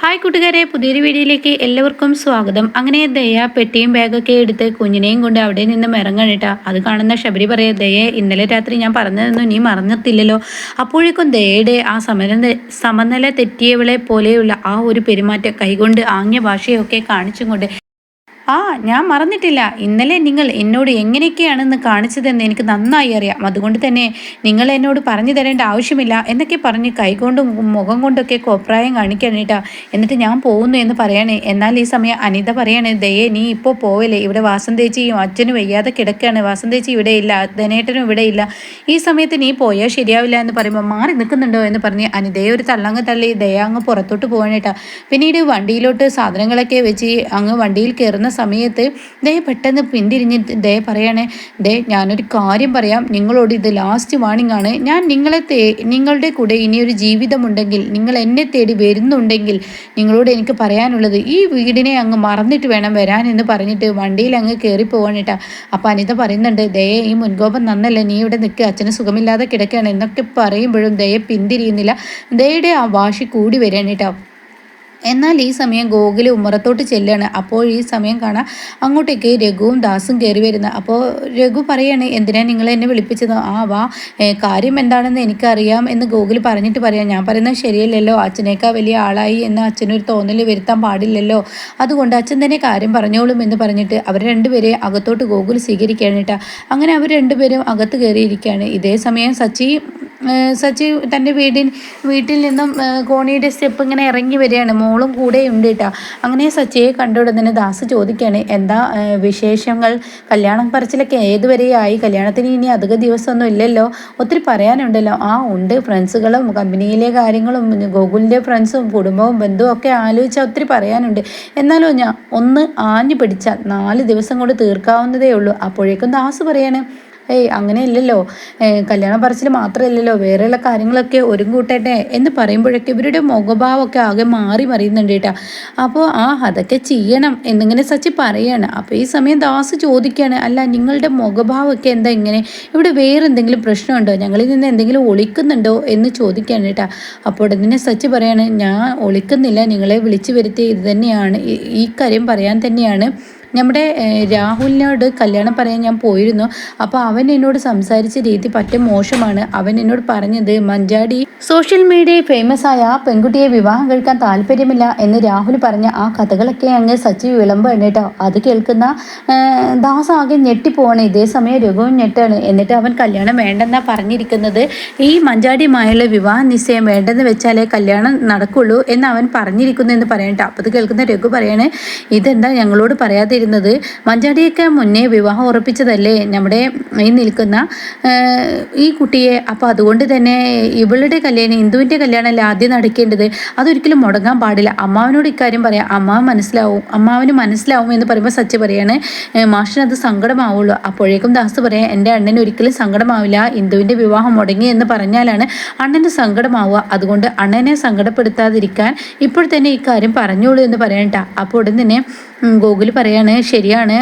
Hi കൂട്ടുകാരെ പുതിയൊരു വീഡിയോയിലേക്ക് എല്ലാവർക്കും സ്വാഗതം. അങ്ങനെ ദയ പെട്ടിയും ബാഗൊക്കെ എടുത്ത് കുഞ്ഞിനെയും കൊണ്ട് അവിടെ നിന്ന് ഇറങ്ങണിട്ടാ അത് കാണുന്ന ശബരി പറയാ ദയെ ഇന്നലെ രാത്രി ഞാൻ പറഞ്ഞതൊന്നും നീ മറന്നിട്ടില്ലല്ലോ. അപ്പോഴേക്കും ദയയുടെ ആ സമനില സമനില തെറ്റിയവളെ പോലെയുള്ള ആ ഒരു പെരുമാറ്റം കൈകൊണ്ട് ആംഗ്യ ഭാഷയൊക്കെ കാണിച്ചും കൊണ്ട് ആ ഞാൻ മറന്നിട്ടില്ല. ഇന്നലെ നിങ്ങൾ എന്നോട് എങ്ങനെയൊക്കെയാണെന്ന് കാണിച്ചതെന്ന് എനിക്ക് നന്നായി അറിയാം. അതുകൊണ്ട് തന്നെ നിങ്ങൾ എന്നോട് പറഞ്ഞു തരേണ്ട ആവശ്യമില്ല എന്നൊക്കെ പറഞ്ഞ് കൈകൊണ്ടും മുഖം കൊണ്ടൊക്കെ കോപ്രായം കാണിക്കാനേട്ടാ എന്നിട്ട് ഞാൻ പോകുന്നു എന്ന് പറയണേ. എന്നാൽ ഈ സമയം അനിത പറയണേ ദയേ നീ ഇപ്പോൾ പോവല്ലേ? ഇവിടെ വാസന്തേച്ചിയും അച്ഛനും വയ്യാതെ കിടക്കുകയാണ് വാസന്തേച്ചി ഇവിടെ ഇല്ല ധനേട്ടനും ഇവിടെ ഇല്ല. ഈ സമയത്ത് നീ പോയാൽ ശരിയാവില്ല എന്ന് പറയുമ്പോൾ മാറി നിൽക്കുന്നുണ്ടോ എന്ന് പറഞ്ഞ് അനിതയെ ഒരു തള്ളങ്ങ് തള്ളി ദയ അങ്ങ് പുറത്തോട്ട് പോകണേട്ടാ പിന്നീട് വണ്ടിയിലോട്ട് സാധനങ്ങളൊക്കെ വെച്ച് അങ്ങ് വണ്ടിയിൽ കയറുന്ന സമയത്ത് ദേ പെട്ടെന്ന് പിന്തിരിഞ്ഞ് ദേ പറയണേ ദേ ഞാനൊരു കാര്യം പറയാം. നിങ്ങളോട് ഇത് ലാസ്റ്റ് വാണിംഗ് ആണ്. ഞാൻ നിങ്ങളെ തേ നിങ്ങളുടെ കൂടെ ഇനിയൊരു ജീവിതമുണ്ടെങ്കിൽ നിങ്ങൾ എന്നെ തേടി വരുന്നുണ്ടെങ്കിൽ നിങ്ങളോട് എനിക്ക് പറയാനുള്ളത് ഈ വീടിനെ അങ്ങ് മറന്നിട്ട് വേണം വരാൻ എന്ന് പറഞ്ഞിട്ട് വണ്ടിയിൽ അങ്ങ് കയറി പോവാനിട്ടാ അപ്പം അനിത പറയുന്നുണ്ട് ദയെ ഈ മുൻകോപം നന്നല്ല നീ ഇവിടെ നിൽക്കുക അച്ഛന് സുഖമില്ലാതെ കിടക്കുകയാണ് എന്നൊക്കെ പറയുമ്പോഴും ദയെ പിന്തിരിയുന്നില്ല. ദയയുടെ ആ വാശി കൂടി വരാനിട്ടാ എന്നാൽ ഈ സമയം ഗോകുൽ ഉമ്മറത്തോട്ട് ചെല്ലുകയാണ് അപ്പോൾ ഈ സമയം കാണാം അങ്ങോട്ടേക്ക് രഘുവും ദാസും കയറി വരുന്നത് അപ്പോൾ രഘു പറയാണ് എന്തിനാ നിങ്ങൾ എന്നെ വിളിപ്പിച്ചത്? ആ വാ. കാര്യം എന്താണെന്ന് എനിക്കറിയാം എന്ന് ഗോകുൽ പറഞ്ഞിട്ട് പറയാം. ഞാൻ പറയുന്നത് ശരിയല്ലല്ലോ. അച്ഛനേക്കാൾ വലിയ ആളായി എന്ന് അച്ഛനൊരു തോന്നൽ വരുത്താൻ പാടില്ലല്ലോ. അതുകൊണ്ട് അച്ഛൻ തന്നെ കാര്യം പറഞ്ഞോളും എന്ന് പറഞ്ഞിട്ട് അവർ രണ്ടുപേരെ അകത്തോട്ട് ഗോകുൽ സ്വീകരിക്കുകയാണ് കേട്ടോ. അങ്ങനെ അവർ രണ്ടുപേരും അകത്ത് കയറിയിരിക്കുകയാണ്. ഇതേ സമയം സച്ചി സച്ചി തന്റെ വീടിൻ വീട്ടിൽ നിന്നും കോണിയുടെ സ്റ്റെപ്പ് ഇങ്ങനെ ഇറങ്ങി വരികയാണ്. മോളും കൂടെ ഉണ്ട് കേട്ടോ അങ്ങനെ സച്ചിയെ കണ്ടുടനെ ദാസ് ചോദിക്കുകയാണ് എന്താ വിശേഷങ്ങൾ? കല്യാണം പറച്ചിലൊക്കെ ആയി? കല്യാണത്തിന് ഇനി അധിക ദിവസമൊന്നും ഇല്ലല്ലോ. ഒത്തിരി പറയാനുണ്ടല്ലോ. ആ ഉണ്ട്. ഫ്രണ്ട്സുകളും കമ്പനിയിലെ കാര്യങ്ങളും ഗോകുലിന്റെ ഫ്രണ്ട്സും കുടുംബവും ബന്ധുവും ഒക്കെ ആലോചിച്ചാൽ ഒത്തിരി പറയാനുണ്ട്. എന്നാലോ ഞാൻ ഒന്ന് ആഞ്ഞു പിടിച്ചാൽ നാല് ദിവസം കൊണ്ട് തീർക്കാവുന്നതേ ഉള്ളൂ. അപ്പോഴേക്കും ദാസ് പറയാണ് ഏയ് അങ്ങനെയല്ലല്ലോ. കല്യാണ പറച്ചിൽ മാത്രമല്ലല്ലോ. വേറെയുള്ള കാര്യങ്ങളൊക്കെ ഒരുങ്ങൂട്ടട്ടെ എന്ന് പറയുമ്പോഴൊക്കെ ഇവരുടെ മുഖഭാവമൊക്കെ ആകെ മാറി മറിയുന്നുണ്ട് കേട്ടോ. അപ്പോൾ ആ അതൊക്കെ ചെയ്യണം എന്നിങ്ങനെ സച്ചി പറയാണ്. അപ്പോൾ ഈ സമയം ദാസ് ചോദിക്കുകയാണ് അല്ല നിങ്ങളുടെ മുഖഭാവമൊക്കെ എന്താ ഇങ്ങനെ? ഇവിടെ വേറെ എന്തെങ്കിലും പ്രശ്നമുണ്ടോ? ഞങ്ങളിൽ നിന്ന് എന്തെങ്കിലും ഒളിക്കുന്നുണ്ടോ? എന്ന് ചോദിക്കുകയാണ് കേട്ടാ. അപ്പോൾ ഉടനെ സച്ചി പറയാണ് ഞാൻ ഒളിക്കുന്നില്ല. നിങ്ങളെ വിളിച്ചു വരുത്തിയ ഇത് തന്നെയാണ്. ഈ കാര്യം പറയാൻ തന്നെയാണ്. നമ്മുടെ രാഹുലിനോട് കല്യാണം പറയാൻ ഞാൻ പോയിരുന്നു. അപ്പോൾ അവൻ എന്നോട് സംസാരിച്ച രീതി പറ്റും മോശമാണ്. അവൻ എന്നോട് പറഞ്ഞത് മഞ്ചാടി സോഷ്യൽ മീഡിയയിൽ ഫേമസ് ആയ ആ പെൺകുട്ടിയെ വിവാഹം കഴിക്കാൻ താല്പര്യമില്ല എന്ന് രാഹുൽ പറഞ്ഞ ആ കഥകളൊക്കെ അങ്ങ് സച്ചി വിളമ്പാണ് കേട്ടോ. അത് കേൾക്കുന്ന ദാസ് ആകെ ഞെട്ടിപ്പോവാണ്. ഇതേ സമയം രഘുവും ഞെട്ടാണ്. എന്നിട്ട് അവൻ കല്യാണം വേണ്ടെന്നാ പറഞ്ഞിരിക്കുന്നത്. ഈ മഞ്ചാടിയുമായുള്ള വിവാഹ നിശ്ചയം വേണ്ടെന്ന് വെച്ചാലേ കല്യാണം നടക്കുള്ളൂ എന്ന് അവൻ പറഞ്ഞിരിക്കുന്നു എന്ന് പറയണ്ട അപ്പോൾ അത് കേൾക്കുന്ന രഘു പറയാണ് ഇതെന്താ ഞങ്ങളോട് പറയാതിരുന്നത്? വരുന്നത്. മഞ്ചാടിയൊക്കെ മുന്നേ വിവാഹം ഉറപ്പിച്ചതല്ലേ? നമ്മുടെ ഈ നിൽക്കുന്ന ഈ കുട്ടിയെ. അപ്പോൾ അതുകൊണ്ട് തന്നെ ഇവളുടെ കല്യാണം ഹിന്ദുവിന്റെ കല്യാണമല്ല ആദ്യം നടക്കേണ്ടത്? അതൊരിക്കലും മുടങ്ങാൻ പാടില്ല. അമ്മാവനോട് ഇക്കാര്യം പറയാം. അമ്മാവൻ മനസ്സിലാവും. അമ്മാവന് മനസ്സിലാവും എന്ന് പറയുമ്പോൾ സച്ച് പറയാണ് മാഷിനത് സങ്കടമാവുള്ളൂ. അപ്പോഴേക്കും ദാസ് പറയാം എന്റെ അണ്ണന് ഒരിക്കലും സങ്കടമാവില്ല. ഹിന്ദുവിന്റെ വിവാഹം മുടങ്ങി എന്ന് പറഞ്ഞാലാണ് അണ്ണന് സങ്കടമാവുക. അതുകൊണ്ട് അണ്ണനെ സങ്കടപ്പെടുത്താതിരിക്കാൻ ഇപ്പോൾ തന്നെ ഇക്കാര്യം കാര്യം പറഞ്ഞോളൂ എന്ന് പറയണ്ട അപ്പോൾ ഉടൻ തന്നെ ഗോകുൽ പറയാണ് ശരിയാണ്.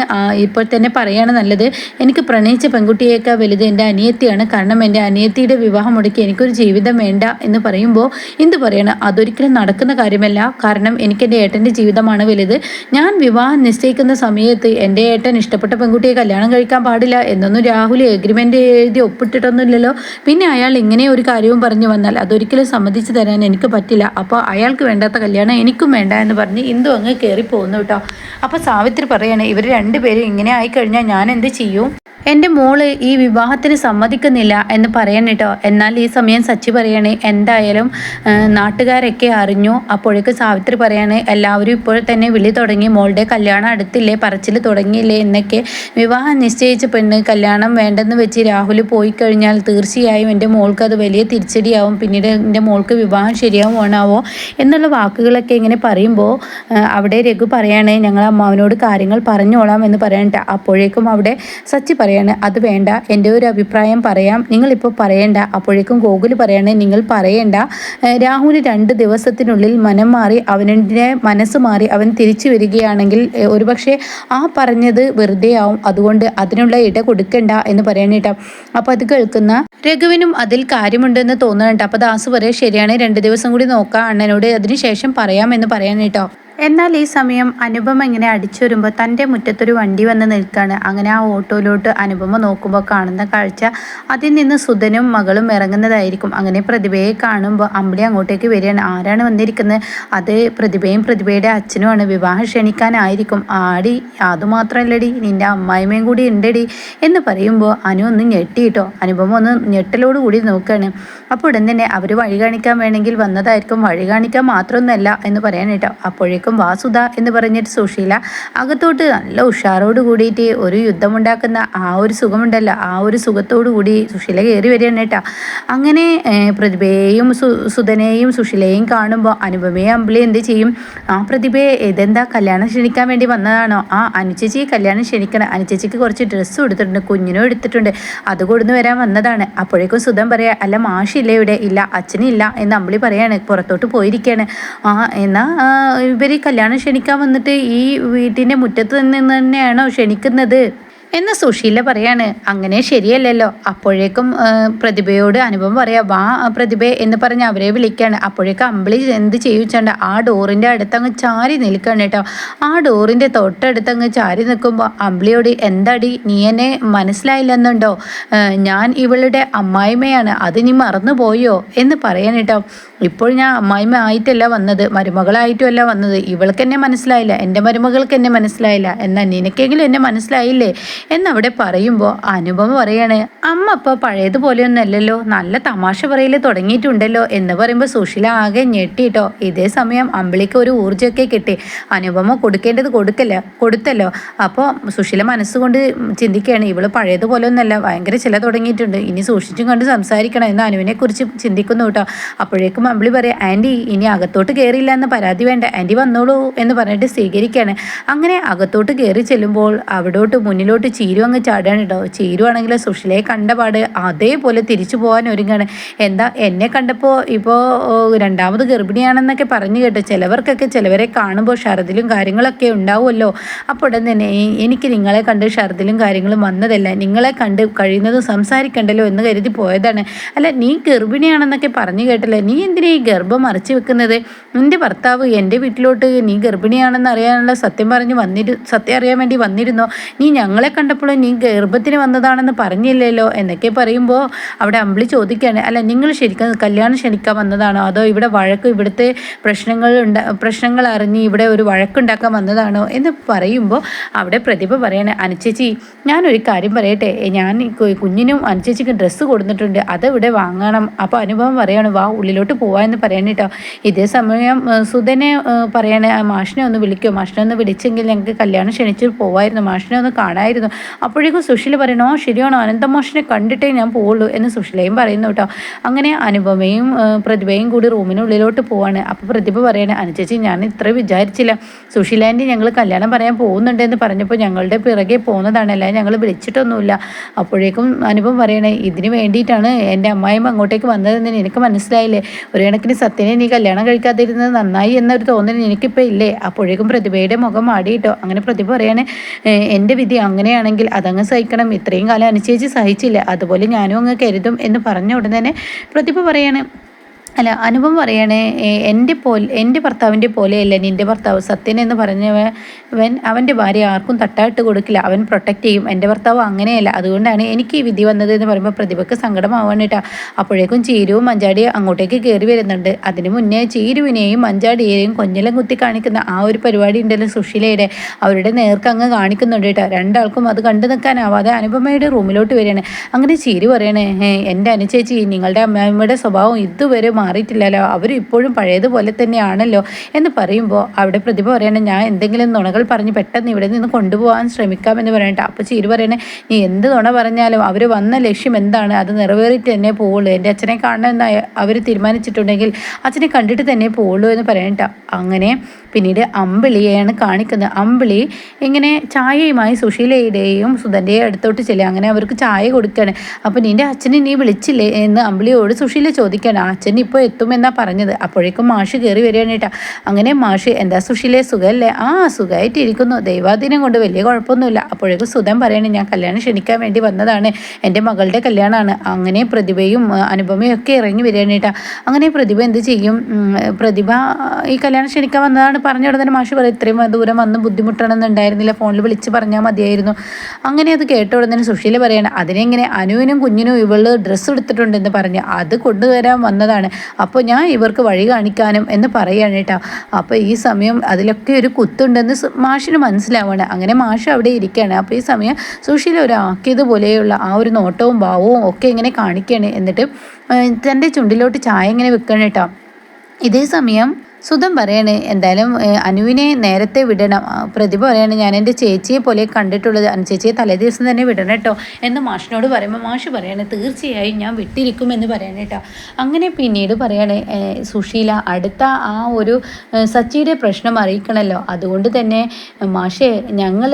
ഇപ്പോൾ തന്നെ പറയാണ് നല്ലത്. എനിക്ക് പ്രണയിച്ച പെൺകുട്ടിയേക്കാൾ വലുത് എന്റെ അനിയത്തിയാണ്. കാരണം എന്റെ അനിയത്തിയുടെ വിവാഹം മുടക്കി എനിക്കൊരു ജീവിതം വേണ്ട എന്ന് പറയുമ്പോൾ എന്ത് പറയണം? അതൊരിക്കലും നടക്കുന്ന കാര്യമല്ല. കാരണം എനിക്ക് എന്റെ ഏട്ടന്റെ ജീവിതമാണ് വലുത്. ഞാൻ വിവാഹം നിശ്ചയിക്കുന്ന സമയത്ത് എന്റെ ഏട്ടൻ ഇഷ്ടപ്പെട്ട പെൺകുട്ടിയെ കല്യാണം കഴിക്കാൻ പാടില്ല എന്നൊന്നും രാഹുൽ എഗ്രിമെന്റ് എഴുതി ഒപ്പിട്ടിട്ടൊന്നുമില്ലല്ലോ. പിന്നെ അയാൾ ഇങ്ങനെ ഒരു കാര്യവും പറഞ്ഞു വന്നാൽ അതൊരിക്കലും സമ്മതിച്ചു തരാൻ എനിക്ക് പറ്റില്ല. അപ്പോൾ അയാൾക്ക് വേണ്ടാത്ത കല്യാണം എനിക്കും വേണ്ട എന്ന് പറഞ്ഞ് ഇന്ദു അങ്ങ് കയറി പോകുന്നു കേട്ടോ. അപ്പോൾ സാവിത്രി പറയാണ് ഇവർ രണ്ടുപേരും ഇങ്ങനെ ആയിക്കഴിഞ്ഞാൽ ഞാൻ എന്ത് ചെയ്യും? എന്റെ മോൾ ഈ വിവാഹത്തിന് സമ്മതിക്കുന്നില്ല എന്ന് പറയണം കേട്ടോ. എന്നാൽ ഈ സമയം സച്ചി പറയണേ എന്തായാലും നാട്ടുകാരൊക്കെ അറിഞ്ഞു. അപ്പോഴേക്ക് സാവിത്രി പറയാണ് എല്ലാവരും ഇപ്പോൾ തന്നെ വിളി തുടങ്ങി. മോളുടെ കല്യാണം അടുത്തില്ലേ? പറച്ചിൽ തുടങ്ങിയില്ലേ? എന്നൊക്കെ. വിവാഹം നിശ്ചയിച്ച പെണ്ണ് കല്യാണം വേണ്ടെന്ന് വെച്ച് രാഹുൽ പോയി കഴിഞ്ഞാൽ തീർച്ചയായും എന്റെ മോൾക്ക് അത് വലിയ തിരിച്ചടിയാവും. പിന്നീട് എന്റെ മോൾക്ക് വിവാഹം ശരിയാവുകയാണാവോ എന്നുള്ള വാക്കുകളൊക്കെ ഇങ്ങനെ പറയുമ്പോൾ അവിടെ രഘു പറയാണ് ഞങ്ങൾ അമ്മാവനോട് കാര്യങ്ങൾ പറഞ്ഞോളാം എന്ന് പറയണ്ട അപ്പോഴേക്കും അവിടെ സച്ചി പറയാണ് അത് വേണ്ട. എന്റെ ഒരു അഭിപ്രായം പറയാം. നിങ്ങളിപ്പോൾ പറയണ്ട. അപ്പോഴേക്കും ഗോകുൽ പറയാണ് നിങ്ങൾ പറയണ്ട. രാഹുവിന് രണ്ട് ദിവസത്തിനുള്ളിൽ മനം മാറി അവനെ മനസ്സ് മാറി അവൻ തിരിച്ചു വരികയാണെങ്കിൽ ഒരുപക്ഷെ ആ പറഞ്ഞത് വെറുതെ ആവും. അതുകൊണ്ട് അതിനുള്ള ഇട കൊടുക്കണ്ട എന്ന് പറയണേട്ടാ അപ്പം അത് കേൾക്കുന്ന രഘുവിനും അതിൽ കാര്യമുണ്ടെന്ന് തോന്നണട്ടോ അപ്പോൾ ദാസ് പറയാം ശരിയാണ്. രണ്ട് ദിവസം കൂടി നോക്കാം. അണ്ണനോട് അതിനുശേഷം പറയാമെന്ന് പറയാനേട്ടോ എന്നാൽ ഈ സമയം അനുപമ ഇങ്ങനെ അടിച്ചു വരുമ്പോൾ തന്റെ മുറ്റത്തൊരു വണ്ടി വന്ന് നിൽക്കുകയാണ് അങ്ങനെ ആ ഓട്ടോയിലോട്ട് അനുപമ നോക്കുമ്പോൾ കാണുന്ന കാഴ്ച അതിൽ നിന്ന് സുധനും മകളും ഇറങ്ങുന്നതായിരിക്കും. അങ്ങനെ പ്രതിഭയെ കാണുമ്പോൾ അമ്പിളി അങ്ങോട്ടേക്ക് വരികയാണ്. ആരാണ് വന്നിരിക്കുന്നത്? അത് പ്രതിഭയും പ്രതിഭയുടെ അച്ഛനുമാണ്. വിവാഹം ക്ഷണിക്കാനായിരിക്കും. ആടി അതുമാത്രമല്ലടി നിന്റെ അമ്മായിമ്മയും കൂടി ഉണ്ടടി എന്ന് പറയുമ്പോൾ അനു ഒന്ന് ഞെട്ടിയിട്ടോ അനുപമ ഒന്ന് ഞെട്ടലോട് കൂടി നോക്കുകയാണ് അപ്പോൾ ഉടൻ തന്നെ അവർ വഴി കാണിക്കാൻ വേണമെങ്കിൽ വന്നതായിരിക്കും. വഴി കാണിക്കാൻ മാത്രമൊന്നുമല്ല എന്ന് പറയാനായിട്ടോ അപ്പോഴേക്കും അപ്പോഴേക്കും വാസുദ എന്ന് പറഞ്ഞിട്ട് സുശീല അകത്തോട്ട് നല്ല ഉഷാറോട് കൂടിയിട്ട് ഒരു യുദ്ധമുണ്ടാക്കുന്ന ആ ഒരു സുഖമുണ്ടല്ലോ. ആ ഒരു സുഖത്തോടു കൂടി സുശീല കയറി വരികയാണ് കേട്ടോ. അങ്ങനെ പ്രതിഭയെയും സുധനെയും സുശീലയും കാണുമ്പോൾ അനുപമയും അമ്പിളി എന്ത് ചെയ്യും? ആ പ്രതിഭയെ ഇതെന്താ കല്യാണം ക്ഷണിക്കാൻ വേണ്ടി വന്നതാണോ? ആ അനുചേച്ചി കല്യാണം ക്ഷണിക്കണം. അനുചേച്ചിക്ക് കുറച്ച് ഡ്രസ്സ് എടുത്തിട്ടുണ്ട് കുഞ്ഞിനും എടുത്തിട്ടുണ്ട്. അത് കൊടുന്ന് വരാൻ വന്നതാണ്. അപ്പോഴേക്കും സുധൻ പറയാ അല്ല മാഷില്ല ഇവിടെ? ഇല്ല അച്ഛനില്ല എന്ന് അമ്പിളി പറയാണ്. പുറത്തോട്ട് പോയിരിക്കുകയാണ് ആ എന്നാ ഇവർ കല്യാണം ക്ഷണിക്കാൻ വന്നിട്ട് ഈ വീട്ടിന്റെ മുറ്റത്ത് നിന്ന് തന്നെയാണോ ക്ഷണിക്കുന്നത്? എന്ന് സുശീല പറയാണ്. അങ്ങനെ ശരിയല്ലല്ലോ. അപ്പോഴേക്കും പ്രതിഭയോട് അനുഭവം പറയാം വാ പ്രതിഭ എന്ന് പറഞ്ഞ് അവരെ വിളിക്കുകയാണ് അപ്പോഴേക്കും അമ്പിളി എന്ത് ചെയ്യിച്ചാണ്ട് ആ ഡോറിന്റെ അടുത്തങ്ങ് ചാരി നിൽക്കുകയാണ് കേട്ടോ. ആ ഡോറിന്റെ തൊട്ടടുത്തങ്ങ് ചാരി നിൽക്കുമ്പോൾ അമ്പിളിയോട് എന്താടി നീ എന്നെ മനസ്സിലായില്ലെന്നുണ്ടോ? ഞാൻ ഇവളുടെ അമ്മായിമ്മയാണ്. അത് നീ മറന്നു പോയോ എന്ന് പറയാൻ കേട്ടോ. ഇപ്പോൾ ഞാൻ അമ്മായിമ്മ ആയിട്ടല്ല വന്നത്. മരുമകളായിട്ടുമല്ല വന്നത്. ഇവൾക്ക് എന്നെ മനസ്സിലായില്ല. എന്റെ മരുമകൾക്ക് എന്നെ മനസ്സിലായില്ല. എന്നാൽ നിനക്കെങ്കിലും എന്നെ മനസ്സിലായില്ലേ? എന്നവിടെ പറയുമ്പോൾ അനുപമ പറയാണ് അമ്മ ഇപ്പോൾ പഴയതുപോലെയൊന്നല്ലല്ലോ നല്ല തമാശ പറയൽ തുടങ്ങിയിട്ടുണ്ടല്ലോ എന്ന് പറയുമ്പോൾ സുശീല ആകെ ഞെട്ടിട്ടോ ഇതേ സമയം അമ്പിളിക്ക് ഒരു ഊർജമൊക്കെ കിട്ടി അനുപമ കൊടുക്കേണ്ടത് കൊടുക്കല്ല കൊടുത്തല്ലോ. അപ്പോൾ സുശീല മനസ്സുകൊണ്ട് ചിന്തിക്കുകയാണ് ഇവൾ പഴയതുപോലെ ഒന്നല്ല ഭയങ്കര ചില തുടങ്ങിയിട്ടുണ്ട് ഇനി സൂക്ഷിച്ചും കണ്ട് സംസാരിക്കണം എന്ന് അനുവിനെ കുറിച്ച് ചിന്തിക്കുന്നു കേട്ടോ അപ്പോഴേക്കും അമ്പിളി പറയാം ആന്റി ഇനി അകത്തോട്ട് കയറിയില്ല എന്ന് പരാതി വേണ്ട ആന്റി വന്നോളൂ എന്ന് പറഞ്ഞിട്ട് സ്വീകരിക്കുകയാണ്. അങ്ങനെ അകത്തോട്ട് കയറി ചെല്ലുമ്പോൾ അവിടോട്ട് മുന്നിലോട്ട് ചീരു അങ്ങ് ചാടുകയാണ് കേട്ടോ. ചീരു ആണെങ്കിൽ സുഷിലയെ കണ്ടപാട് അതേപോലെ തിരിച്ചു പോകാൻ ഒരുങ്ങാണ്. എന്താ എന്നെ കണ്ടപ്പോൾ ഇപ്പോൾ രണ്ടാമത് ഗർഭിണിയാണെന്നൊക്കെ പറഞ്ഞു കേട്ടോ ചിലവർക്കൊക്കെ ചിലവരെ കാണുമ്പോൾ ഷർദിലും കാര്യങ്ങളൊക്കെ ഉണ്ടാവുമല്ലോ. അപ്പോൾ ഉടൻ തന്നെ എനിക്ക് നിങ്ങളെ കണ്ട് ഷർദിലും കാര്യങ്ങളും വന്നതല്ല. നിങ്ങളെ കണ്ട് കഴിയുന്നതും സംസാരിക്കണ്ടല്ലോ എന്ന് കരുതി പോയതാണ്. അല്ല നീ ഗർഭിണിയാണെന്നൊക്കെ പറഞ്ഞു കേട്ടല്ലേ? നീ എന്തിനാ ഈ ഗർഭം മറിച്ചു വെക്കുന്നത്? നിന്റെ ഭർത്താവ് എന്റെ വീട്ടിലോട്ട് നീ ഗർഭിണിയാണെന്ന് അറിയാനുള്ള സത്യം പറഞ്ഞ് വന്നിരു സത്യം അറിയാൻ വേണ്ടി വന്നിരുന്നോ? നീ ഞങ്ങളെ കണ്ടപ്പോൾ നീ ഗർഭത്തിന് വന്നതാണെന്ന് പറഞ്ഞില്ലല്ലോ എന്നൊക്കെ പറയുമ്പോൾ അവിടെ അമ്പിളി ചോദിക്കുകയാണ് അല്ല നിങ്ങൾ ശരിക്കും കല്യാണം ക്ഷണിക്കാൻ വന്നതാണോ? അതോ ഇവിടെ വഴക്ക് ഇവിടുത്തെ പ്രശ്നങ്ങൾ പ്രശ്നങ്ങൾ അറിഞ്ഞ് ഇവിടെ ഒരു വഴക്കുണ്ടാക്കാൻ വന്നതാണോ? എന്ന് പറയുമ്പോൾ അവിടെ പ്രതിഭ പറയാണ് അനുചേച്ചി ഞാനൊരു കാര്യം പറയട്ടെ. ഞാൻ കുഞ്ഞിനും അനുചേച്ചിക്കും ഡ്രസ്സ് കൊടുത്തിട്ടുണ്ട്. അത് ഇവിടെ വാങ്ങണം. അപ്പോൾ അനുഭവം പറയാണ് വാ ഉള്ളിലോട്ട് പോവാ എന്ന് പറയാൻ കേട്ടോ. ഇതേ സമയം സുധനെ പറയണേ മാഷിനെ ഒന്ന് വിളിക്കുമോ മാഷിനെ ഒന്ന് വിളിച്ചെങ്കിൽ ഞങ്ങൾക്ക് കല്യാണം ക്ഷണിച്ച് പോവായിരുന്നു. മാഷിനെ ഒന്ന് കാണായിരുന്നു. അപ്പോഴേക്കും സുശീല പറയണോ ശരിയാണോ. അനന്തമോഷനെ കണ്ടിട്ടേ ഞാൻ പോവുള്ളൂ എന്ന് സുശീലയും പറയുന്നു കേട്ടോ. അങ്ങനെ അനുപമയും പ്രതിഭയും കൂടി റൂമിനുള്ളിലോട്ട് പോവാണ്. അപ്പോൾ പ്രതിഭ പറയണേ അനുചേച്ചി ഞാൻ ഇത്ര വിചാരിച്ചില്ല. സുശീലാന്റെ ഞങ്ങൾ കല്യാണം പറയാൻ പോകുന്നുണ്ടെന്ന് പറഞ്ഞപ്പോൾ ഞങ്ങളുടെ പിറകെ പോകുന്നതാണ്. അല്ലാതെ ഞങ്ങൾ വിളിച്ചിട്ടൊന്നുമില്ല. അപ്പോഴേക്കും അനുപം പറയണേ ഇതിന് വേണ്ടിയിട്ടാണ് എന്റെ അമ്മായിമ്മ അങ്ങോട്ടേക്ക് വന്നതെന്ന് എനിക്ക് മനസ്സിലായില്ലേ? ഒരു കണക്കിന് സത്യനെ നീ കല്യാണം കഴിക്കാതിരുന്നത് നന്നായി എന്നൊരു തോന്നൽ എനിക്കിപ്പോൾ ഇല്ലേ? അപ്പോഴേക്കും പ്രതിഭയുടെ മുഖം ആടിയിട്ടോ അങ്ങനെ പ്രതിഭ പറയാണ് എന്റെ വിധി അങ്ങനെയാണെങ്കിൽ അതങ്ങ് സഹിക്കണം. ഇത്രയും കാലം അനുസരിച്ച് സഹിച്ചില്ല. അതുപോലെ ഞാനും അങ്ങ് കരുതും എന്ന് പറഞ്ഞ ഉടൻ തന്നെ പ്രതിഭ പറയാണ് അല്ല അനുപം പറയണേ എന്റെ പോലെ എന്റെ ഭർത്താവിന്റെ പോലെയല്ല നിന്റെ ഭർത്താവ്. സത്യൻ എന്ന് പറഞ്ഞവൻ അവന്റെ ഭാര്യ ആർക്കും തട്ടായിട്ട് കൊടുക്കില്ല. അവൻ പ്രൊട്ടക്റ്റ് ചെയ്യും. എന്റെ ഭർത്താവ് അങ്ങനെയല്ല. അതുകൊണ്ടാണ് എനിക്ക് ഈ വിധി വന്നത് എന്ന് പറയുമ്പോൾ പ്രതിഭയ്ക്ക് സങ്കടമാവാനിട്ടാ അപ്പോഴേക്കും ചീരുവും മഞ്ചാടിയും അങ്ങോട്ടേക്ക് കയറി വരുന്നുണ്ട്. അതിന് മുന്നേ ചീരുവിനെയും മഞ്ചാടിയെയും കൊഞ്ഞലം കുത്തി കാണിക്കുന്ന ആ ഒരു പരിപാടി ഉണ്ടല്ലോ സുഷീലയുടെ അവരുടെ നേർക്ക് അങ്ങ് കാണിക്കുന്നുണ്ട് കേട്ടോ. രണ്ടാൾക്കും അത് കണ്ടു നിൽക്കാനാവാതെ അനുപമയുടെ റൂമിലോട്ട് വരികയാണ്. അങ്ങനെ ചീരു പറയണേ എന്റെ അനുചേച്ചി നിങ്ങളുടെ അമ്മയുടെ സ്വഭാവം ഇതുവരെ മാറിയിട്ടില്ലല്ലോ. അവർ ഇപ്പോഴും പഴയതുപോലെ തന്നെയാണല്ലോ എന്ന് പറയുമ്പോൾ അവിടെ പ്രതിഭ പറയണേ ഞാൻ എന്തെങ്കിലും നുണകൾ പറഞ്ഞ് പെട്ടെന്ന് ഇവിടെ നിന്ന് കൊണ്ടുപോകാൻ ശ്രമിക്കാമെന്ന് പറയട്ടെ അപ്പോൾ ചീര് പറയണേ നീ എന്ത് നുണ പറഞ്ഞാലും അവർ വന്ന ലക്ഷ്യം എന്താണ്? അത് നിറവേറിയിട്ട് തന്നെ പോവുള്ളൂ. എന്റെ അച്ഛനെ കാണണമെന്ന് അവർ തീരുമാനിച്ചിട്ടുണ്ടെങ്കിൽ അച്ഛനെ കണ്ടിട്ട് തന്നെ പോവുള്ളൂ എന്ന് പറയണ്ട അങ്ങനെ പിന്നീട് അമ്പിളിയെയാണ് കാണിക്കുന്നത്. അമ്പിളി ഇങ്ങനെ ചായയുമായി സുശീലയുടെയും സുധന്റെയും അടുത്തോട്ട് ചെല്ലുക അങ്ങനെ അവർക്ക് ചായ കൊടുക്കുകയാണ് അപ്പോൾ നിന്റെ അച്ഛനെ നീ വിളിച്ചില്ലേ? എന്ന് അമ്പിളിയോട് സുശീല ചോദിക്കുകയാണ് അച്ഛൻ ഇപ്പോൾ എത്തുമെന്നാണ് പറഞ്ഞത്. അപ്പോഴേക്കും മാഷ് കയറി വരികയാണ് കേട്ടോ. അങ്ങനെ മാഷ് എന്താ സുഷിലെ സുഖമല്ലേ ആ സുഖമായിട്ടിരിക്കുന്നു ദൈവാധീനം കൊണ്ട് വലിയ കുഴപ്പമൊന്നുമില്ല. അപ്പോഴേക്കും സുധൻ പറയണേ ഞാൻ കല്യാണം ക്ഷണിക്കാൻ വേണ്ടി വന്നതാണ്. എന്റെ മകളുടെ കല്യാണമാണ്. അങ്ങനെ പ്രതിഭയും അനുപമയും ഒക്കെ ഇറങ്ങി വരികയാണ് കേട്ടോ. അങ്ങനെ പ്രതിഭ എന്ത് ചെയ്യും? പ്രതിഭ ഈ കല്യാണം ക്ഷണിക്കാൻ വന്നതാണ് പറഞ്ഞ ഉടനെ മാഷ് പറയും ഇത്രയും ദൂരം വന്ന് ബുദ്ധിമുട്ടണമെന്നുണ്ടായിരുന്നില്ല. ഫോണിൽ വിളിച്ച് പറഞ്ഞാൽ മതിയായിരുന്നു. അങ്ങനെ അത് കേട്ട ഉടനെ സുശീല പറയാണ് അതിനെങ്ങനെ അനുവിനും കുഞ്ഞിനും ഇവൾ ഡ്രസ്സ് എടുത്തിട്ടുണ്ടെന്ന് പറഞ്ഞ് അത് കൊണ്ടുവരാൻ വന്നതാണ്. അപ്പോൾ ഞാൻ ഇവർക്ക് വഴി കാണിക്കാനും എന്ന് പറയുകയാണ് കേട്ടോ അപ്പോൾ ഈ സമയം അതിലൊക്കെ ഒരു കുത്തുണ്ടെന്ന് മാഷിന് മനസ്സിലാവാണ്. അങ്ങനെ മാഷ് അവിടെ ഇരിക്കുകയാണ് അപ്പോൾ ഈ സമയം സുശീല ഒരു ആക്കിയതുപോലെയുള്ള ആ ഒരു നോട്ടവും ഭാവവും ഒക്കെ ഇങ്ങനെ കാണിക്കുകയാണ് എന്നിട്ട് തന്റെ ചുണ്ടിലോട്ട് ചായ ഇങ്ങനെ വെക്കണം കേട്ടോ ഇതേ സമയം സുധം പറയാണ് എന്തായാലും അനുവിനെ നേരത്തെ വിടണം. പ്രതിഭ പറയാണ് ഞാൻ എന്റെ ചേച്ചിയെ പോലെ കണ്ടിട്ടുള്ളത് ചേച്ചിയെ തലേ ദിവസം തന്നെ വിടണം കേട്ടോ എന്ന് മാഷിനോട് പറയുമ്പോൾ മാഷ് പറയാണ് തീർച്ചയായും ഞാൻ വിട്ടിരിക്കും എന്ന് പറയണം കേട്ടോ. അങ്ങനെ പിന്നീട് പറയാണ് സുശീല അടുത്ത ആ ഒരു സച്ചിയുടെ പ്രശ്നം അറിയിക്കണമല്ലോ അതുകൊണ്ട് തന്നെ മാഷെ ഞങ്ങൾ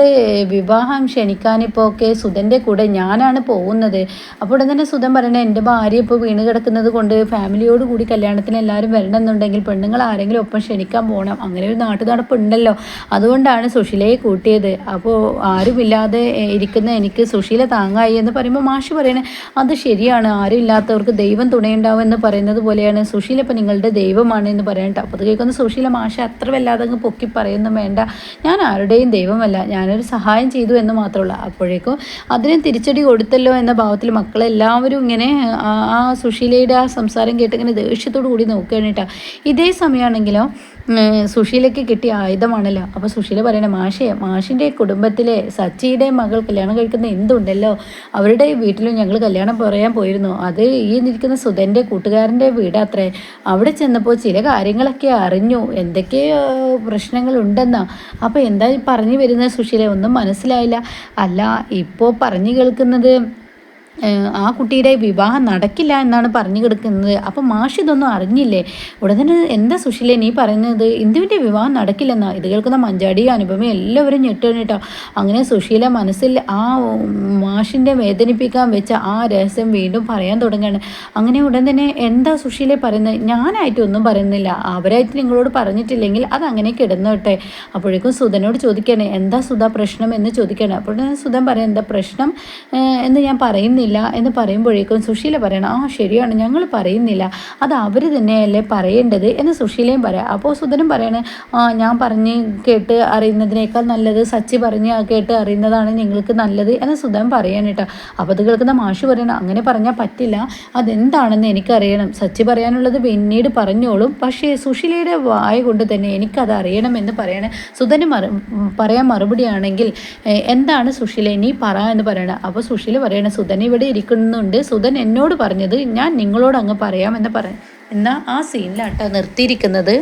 വിവാഹം ക്ഷണിക്കാനിപ്പോൾ ഒക്കെ സുധന്റെ കൂടെ ഞാനാണ് പോകുന്നത്. അപ്പോൾ തന്നെ സുധൻ പറയണേ എന്റെ ഭാര്യ ഇപ്പോൾ വീണ് കിടക്കുന്നത് കൊണ്ട് ഫാമിലിയോട് കൂടി കല്യാണത്തിന് എല്ലാവരും വരണമെന്നുണ്ടെങ്കിൽ പെണ്ണുങ്ങൾ ആരെങ്കിലും ഒപ്പം ക്ഷണിക്കാൻ പോകണം അങ്ങനെ ഒരു നാട്ടു നടപ്പുണ്ടല്ലോ അതുകൊണ്ടാണ് സുശീലയെ കൂട്ടിയത്. അപ്പോൾ ആരുമില്ലാതെ ഇരിക്കുന്ന എനിക്ക് സുശീല താങ്ങായി എന്ന് പറയുമ്പോൾ മാഷി പറയണേ അത് ശരിയാണ്. ആരും ഇല്ലാത്തവർക്ക് ദൈവം തുണയുണ്ടാവും എന്ന് പറയുന്നത് പോലെയാണ്. സുശീല ഇപ്പം നിങ്ങളുടെ ദൈവമാണ് എന്ന് പറയണ്ട അപ്പോൾ അത് കേൾക്കുന്ന സുശീല മാഷ അത്ര വല്ലാതെ അങ്ങ് പൊക്കി പറയുന്നു വേണ്ട. ഞാൻ ആരുടെയും ദൈവമല്ല. ഞാനൊരു സഹായം ചെയ്തു എന്ന് മാത്രമുള്ള അപ്പോഴേക്കും അതിനെ തിരിച്ചടി കൊടുത്തല്ലോ എന്ന ഭാവത്തിൽ മക്കളെല്ലാവരും ഇങ്ങനെ ആ സുശീലയുടെ ആ സംസാരം കേട്ട് ഇങ്ങനെ ദേഷ്യത്തോടു കൂടി നോക്കുകയാണ് കേട്ടോ. ഇതേ സമയമാണെങ്കിൽ ആണെങ്കിലോ സുശീലയ്ക്ക് കിട്ടിയ ആയുധമാണല്ലോ. അപ്പോൾ സുശീല പറയണ മാഷേ മാഷിന്റെ കുടുംബത്തിലെ സച്ചിയുടെ മകൾ കല്യാണം കഴിക്കുന്ന എന്തുണ്ടല്ലോ? അവരുടെ വീട്ടിലും ഞങ്ങൾ കല്യാണം പറയാൻ പോയിരുന്നു. അത് ഈ നിൽക്കുന്ന സുധന്റെ കൂട്ടുകാരന്റെ വീടാത്രേ. അവിടെ ചെന്നപ്പോൾ ചില കാര്യങ്ങളൊക്കെ അറിഞ്ഞു. എന്തൊക്കെ പ്രശ്നങ്ങളുണ്ടെന്നാ. അപ്പോൾ എന്താ പറഞ്ഞു വരുന്നത് സുശീല? ഒന്നും മനസ്സിലായില്ല. അല്ല ഇപ്പോൾ പറഞ്ഞു കേൾക്കുന്നത് ആ കുട്ടിയുടെ വിവാഹം നടക്കില്ല എന്നാണ് പറഞ്ഞു കിടക്കുന്നത്. അപ്പോൾ മാഷ് ഇതൊന്നും അറിഞ്ഞില്ലേ? ഉടനെ എന്താ സുശീലേ നീ പറയുന്നത്? ഇന്ദുവിന്റെ വിവാഹം നടക്കില്ലെന്നാ? ഇത് കേൾക്കുന്ന മഞ്ചാടി അനുപമ എല്ലാവരും ഞെട്ടണിട്ടോ അങ്ങനെ സുശീല മനസ്സിൽ ആ മാഷിന്റെ വേദനിപ്പിക്കാൻ വെച്ച ആ രഹസ്യം വീണ്ടും പറയാൻ തുടങ്ങുകയാണ് അങ്ങനെ ഉടൻ തന്നെ എന്താ സുശീലെ പറയുന്നത്? ഞാനായിട്ടൊന്നും പറയുന്നില്ല. അവരായിട്ട് നിങ്ങളോട് പറഞ്ഞിട്ടില്ലെങ്കിൽ അത് അങ്ങനെ കിടന്നോട്ടെ അപ്പോഴേക്കും സുധനോട് ചോദിക്കണേ എന്താ സുധ പ്രശ്നം എന്ന് ചോദിക്കണേ. അപ്പോൾ സുധൻ പറയാം എന്താ പ്രശ്നം? എന്ന് ഞാൻ പറയുന്നില്ല. പറയുന്നില്ല എന്ന് പറയുമ്പോഴേക്കും സുശീല പറയണം ആ ശരിയാണ് ഞങ്ങൾ പറയുന്നില്ല. അത് അവർ തന്നെയല്ലേ പറയേണ്ടത്? എന്ന് സുശീലയും പറയാം. അപ്പോൾ സുധനും പറയണേ ആ ഞാൻ പറഞ്ഞ് കേട്ട് അറിയുന്നതിനേക്കാൾ നല്ലത് സച്ചി പറഞ്ഞ് കേട്ട് അറിയുന്നതാണ് നിങ്ങൾക്ക് നല്ലത് എന്ന് സുധൻ പറയാൻ കേട്ടോ. അപ്പോൾ അത് കേൾക്കുന്ന മാഷ് പറയണം അങ്ങനെ പറഞ്ഞാൽ പറ്റില്ല. അതെന്താണെന്ന് എനിക്കറിയണം. സച്ചി പറയാനുള്ളത് പിന്നീട് പറഞ്ഞോളും. പക്ഷേ സുശീലയുടെ വായ കൊണ്ട് തന്നെ എനിക്കത് അറിയണമെന്ന് പറയണേ. സുധന് മറു പറയാൻ മറുപടിയാണെങ്കിൽ എന്താണ് സുശീല? നീ പറ എന്ന് പറയണം. അപ്പോൾ സുശീല പറയണേ സുധൻ ഇവിടെ ഇരിക്കുന്നുണ്ട്. സുധൻ എന്നോട് പറഞ്ഞത് ഞാൻ നിങ്ങളോട് അങ്ങ് പറയാമെന്ന് പറ എന്നാൽ ആ സീനിലാട്ടോ നിർത്തിയിരിക്കുന്നത്.